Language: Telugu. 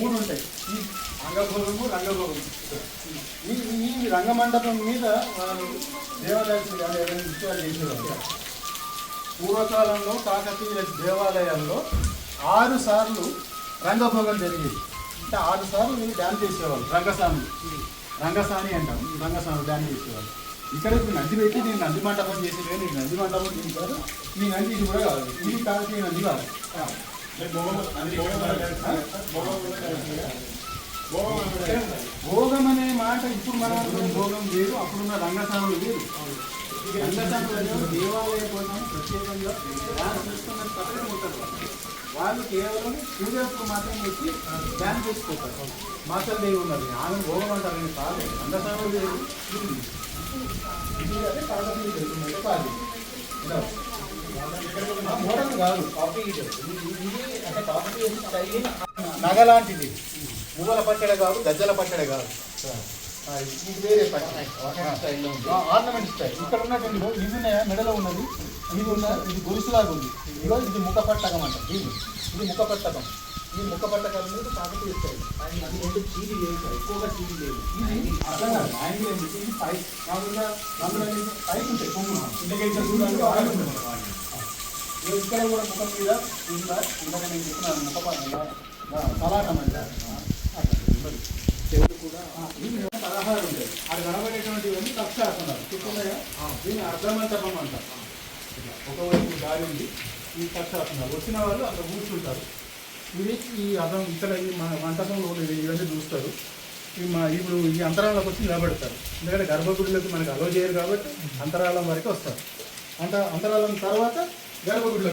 మూడు ఉంటాయి ఈ అంగభోగము రంగభోగము ఈ ఈ రంగమండపం మీద దేవాలయాలు కానీ ఏదైనా విషయాలు చేసేవారు పూర్వకాలంలో కాకతీయ దేవాలయాల్లో ఆరు సార్లు రంగభోగం జరిగేది. అంటే ఆరు సార్లు వీళ్ళు డ్యాన్స్ చేసేవాళ్ళు రంగస్వామి. రంగస్వామి అంటాం ఈ రంగస్వామి డ్యాన్స్ చేసేవాళ్ళు. ఇక్కడ ఇప్పుడు నంది పెట్టి నేను నంది మండపం చేసి నేను నంది మండపం చేశారు ఈ నంది ఇది కూడా కాదు. ఇది కాకతీయ నంది కాదు భోగం అనే మాట ఇప్పుడు మన భోగం వేరు అప్పుడున్న రంగస్వాములు వేరు రంగస్వాములు దేవాలయ కోసం ప్రత్యేకంగా ధ్యానం చేసుకున్న పక్కన ఉంటారు. వాళ్ళు కేవలం పూజకు మాత్రం వచ్చి ధ్యానం చేసుకుంటారు. మాత్రం దేవి ఉన్నది ఆమె భోగం అంటారు నేను కాదు. రంగస్వాములు వేరు ఇది కాదు మోడల్ కాదు కాపీ ఇది అంటే కాఫీ నగలాంటిది. మువ్వల పచ్చడి కాదు గజ్జల పచ్చడి కాదు. ఇది వేరే పచ్చడి. Ornament style. ఇక్కడ ఉన్నటువంటి ఇది ఉన్నాయా? మెడలో ఉన్నది. ఇది ఉన్న ఇది గొలుసులాగా ఉంది. ఇగో ఇది ముఖ పట్టకం అంట. దీన్ని ఇది ముఖ పట్టకం. ఈ ముఖ పట్టకం మీద కాకతీయ స్టైల్ అది రెండు చీరి లేవు సార్. ఎక్కువగా చీరి లేవు. ఇది అట్లా కాదు. యాంగిల్ ఏంటి ఇది పై మామూలుగా పైకి ఉంటాయి. కొంగు ఇంటికి చూడడానికి ఆయిల్ ఉంటుంది. ఇక్కడ కూడా ముఖం మీద ఉందా? ఇందాక నేను చెప్పిన ముఖ పట్టకం సలాటం అంటారు అట్లా ఉన్నది. చెవులు కూడా ఆ, ఇవి పదహారు ఉంటాయి అది కనబడేటువంటివన్నీ తక్షాసనాలు చెప్తున్నాయా దీన్ని అర్ధమంటపం అంటారు ఇట్లా ఒకవైపు దారి ఉంది ఈ తక్షాసనాలు వచ్చిన వాళ్ళు అక్కడ కూర్చుంటారు. ఇవి ఈ అర్థం ఇక్కడ ఈ మన మంటపంలో ఇవన్నీ చూస్తారు. ఇవి మా ఇప్పుడు ఈ అంతరాలకు వచ్చి నిలబెడతారు. ఎందుకంటే గర్భగుడిలోకి మనకి అలో చేయరు కాబట్టి అంతరాలం వరకు వస్తారు. అంత అంతరాలం తర్వాత గర్భగుడిలో